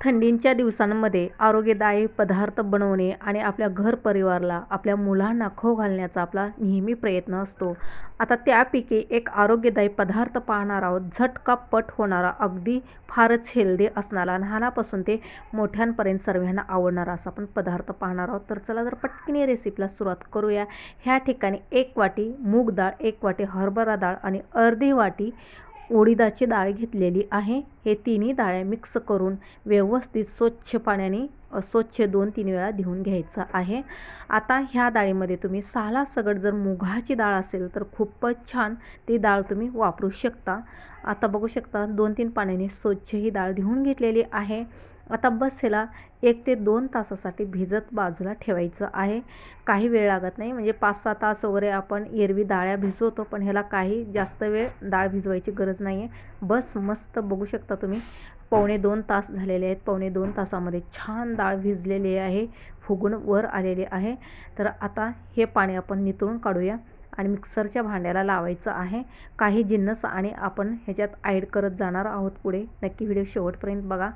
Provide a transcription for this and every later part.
थंडीच्या दिवसांमध्ये आरोग्यदायी पदार्थ बनवणे आणि आपल्या घर परिवाराला आपल्या मुलांना खाऊ घालण्याचा आपला नेहमी प्रयत्न असतो. आता त्यापैकी एक आरोग्यदायी पदार्थ पाहणार आहोत. झटका पट होणारा अगदी फारच हेल्दी असणारा लहानापासून ते मोठ्यांपर्यंत सर्वांना आवडणारा असा आपण पदार्थ पाहणार आहोत. तर चला जर पटकन रेसिपीला सुरुवात करूया. ह्या ठिकाणी एक वाटी मूग डाळ एक वाटी हरभरा डाळ आणि अर्धी वाटी उडीदाची डाळ घेतलेली आहे. हे तिन्ही डाळ्या मिक्स करून व्यवस्थित स्वच्छ पाण्याने स्वच्छ दोन तीन वेळा धुवून घ्यायचं आहे. आता ह्या डाळीमध्ये तुम्ही साला सगट जर मुगाची डाळ असेल तर खूपच छान ती डाळ तुम्ही वापरू शकता. आता बघू शकता दोन तीन पाण्याने स्वच्छ ही डाळ धुवून घेतलेली आहे. आता बसेला एक ते दोन तासासाठी भिजत बाजूला ठेवायचं आहे. काही वेळ लागत नाही. म्हणजे पाच सहा तास वगैरे आपण एरवी डाळ्या भिजवतो पण ह्याला काही जास्त वेळ डाळ भिजवायची गरज नाही आहे बस मस्त बघू शकता तुम्ही. पावणे दोन तास झालेले आहेत. पावणे दोन तासामध्ये छान डाळ भिजलेली आहे. फुगून वर आलेले आहे. तर आता हे पाणी आपण नितळून काढूया. आणि मिक्सरच्या भांड्याला लावायचं आहे. काही जिन्नस आणि आपण ह्याच्यात ॲड करत जाणार आहोत पुढे. नक्की व्हिडिओ शेवटपर्यंत बघा.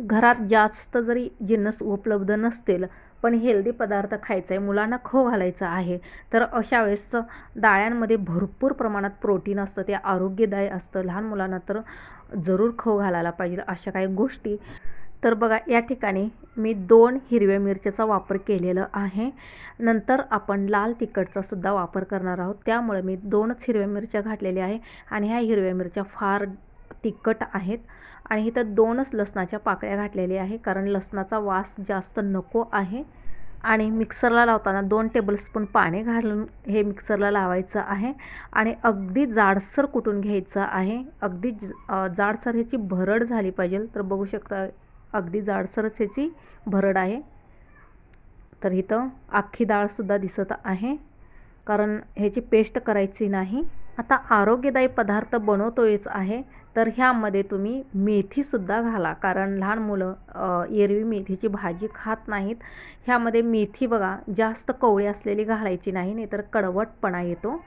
घरात जास्त जरी जिन्नस उपलब्ध नसतील पण हेल्दी पदार्थ खायचा आहे मुलांना खो घालायचं आहे तर अशा वेळेस डाळ्यांमध्ये भरपूर प्रमाणात प्रोटीन असतं ते आरोग्यदायी असतं. लहान मुलांना तर जरूर खो घालायला पाहिजे अशा काही गोष्टी. तर बघा या ठिकाणी मी दोन हिरव्या मिरच्याचा वापर केलेला आहे. नंतर आपण लाल तिखटचा सुद्धा वापर करणार आहोत. त्यामुळे मी दोनच हिरव्या मिरच्या घातलेल्या आहे आणि ह्या हिरव्या मिरच्या फार तिखट आहेत. आणि इथं दोनच लसणाच्या पाकळ्या घातलेल्या आहे कारण लसणाचा वास जास्त नको आहे. आणि मिक्सरला लावताना दोन टेबलस्पून पाणी घालून हे मिक्सरला लावायचं आहे. आणि अगदी जाडसर कुटून घ्यायचं आहे अगदी जाडसर ह्याची भरड झाली पाहिजे. तर बघू शकता अगदी जाडसरच ह्याची भरड आहे. तर इथं अख्खी डाळसुद्धा दिसत आहे. कारण ह्याची पेस्ट करायची नाही. आता आरोग्यदायी पदार्थ बनवतोयच आहे. तर ह्यामध्ये तुम्ही मेथीसुद्धा घाला. कारण लहान मुलं एरवी मेथीची भाजी खात नाहीत. ह्यामध्ये मेथी बघा जास्त कवळी असलेली घालायची नाही नाहीतर कडवटपणा येतो.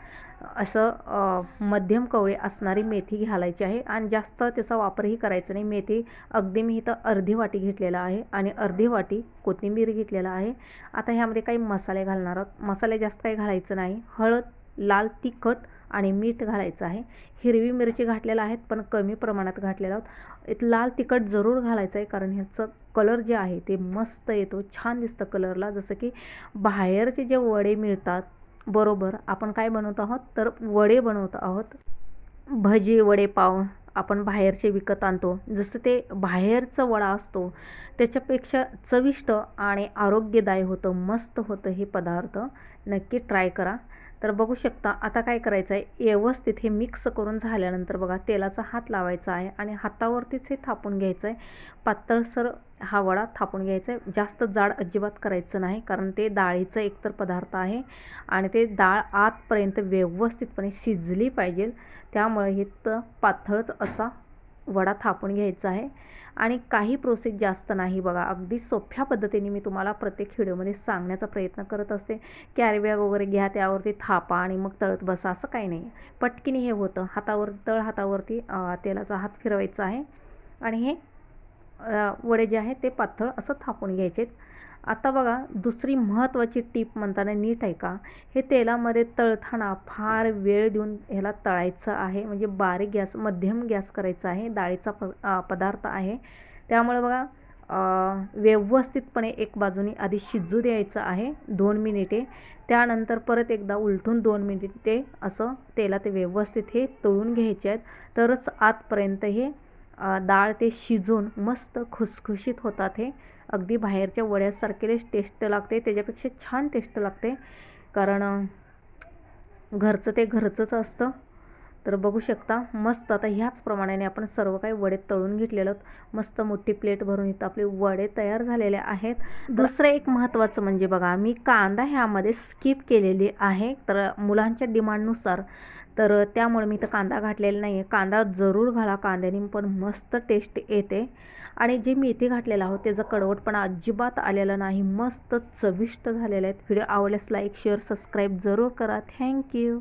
असं मध्यम कवळी असणारी मेथी घालायची आहे. आणि जास्त त्याचा वापरही करायचा नाही. मेथी अगदी मी इथं अर्धी वाटी घेतलेला आहे आणि अर्धी वाटी कोथिंबीर घेतलेला आहे. आता ह्यामध्ये काही मसाले घालणार आहोत. मसाले जास्त काही घालायचं नाही. हळद लाल तिखट आणि मीठ घालायचं आहे. हिरवी मिरची घातलेल्या आहेत पण कमी प्रमाणात घातलेलं आहोत. एक लाल तिखट जरूर घालायचं आहे कारण ह्याचं कलर जे आहे ते मस्त येतो छान दिसतं कलरला जसं की बाहेरचे जे वडे मिळतात बरोबर आपण काय बनवत आहोत? तर वडे बनवत आहोत. भजी वडे पाव आपण बाहेरचे विकत आणतो. जसं ते बाहेरचं वडा असतो त्याच्यापेक्षा चविष्ट आणि आरोग्यदायी होतं मस्त होतं हे पदार्थ. नक्की ट्राय करा. तर बघू शकता आता काय करायचं आहे व्यवस्थित हे मिक्स करून झाल्यानंतर बघा तेलाचा हात लावायचा आहे आणि हातावरतीच हे थापून घ्यायचं आहे पातळसर हा वडा थापून घ्यायचा आहे जास्त जाड अजिबात करायचं नाही कारण ते डाळीचं एकतर पदार्थ आहे आणि ते डाळ आतपर्यंत व्यवस्थितपणे शिजली पाहिजे. त्यामुळे हे तर पातळच असा वडा थापून घ्यायचा आहे. आणि काही प्रोसेस जास्त नाही बघा. अगदी सोप्या पद्धतीने मी तुम्हाला प्रत्येक व्हिडिओमध्ये सांगण्याचा प्रयत्न करत असते. कॅरीबॅग वगैरे घ्या त्यावरती थापा आणि मग तळत बसा. असं काही नाही. पटकीने हे होतं. हातावर तळ हातावरती तेलाचा हात फिरवायचा आहे. आणि हे वडे जे आहे ते पातळ असं थापून घ्यायचे आता बघा दुसरी महत्त्वाची टीप म्हणताना नीट आहे का हे तेलामध्ये तळताना फार वेळ देऊन ह्याला तळायचं आहे. म्हणजे बारीक गॅस मध्यम गॅस करायचा आहे. डाळीचा प पदार्थ आहे. त्यामुळे बघा व्यवस्थितपणे एक बाजूने आधी शिजू द्यायचं आहे. दोन मिनिटे. त्यानंतर परत एकदा उलटून दोन मिनिटे असं तेलात व्यवस्थित हे तळून घ्यायचे आहेत. तरच आतपर्यंत हे डाळ ते शिजून मस्त खुसखुशीत होतात हे. अगदी बाहेरच्या वड्यासारखेच टेस्ट लागते. त्याच्यापेक्षा छान टेस्ट लागते. कारण घरचं ते घरचंच असतं. तर बघू शकता मस्त. आता ह्याच प्रमाणाने आपण सर्व काही वडे तळून घेतलेलं मस्त मोठी प्लेट भरून इथं आपले वडे तयार झालेले आहेत. दुसरं एक महत्त्वाचं म्हणजे बघा मी कांदा ह्यामध्ये स्किप केलेली आहे. तर मुलांच्या डिमांडनुसार तर त्यामुळे मी तर कांदा घातलेला नाही आहे कांदा जरूर घाला. कांद्याने पण मस्त टेस्ट येते. आणि जे मेथी घातलेलं आहोत त्याचं कडवटपणा अजिबात आलेलं नाही. मस्त चविष्ट झालेलं आहेत. व्हिडिओ आवडल्यास लाईक शेअर सबस्क्राईब जरूर करा. थँक्यू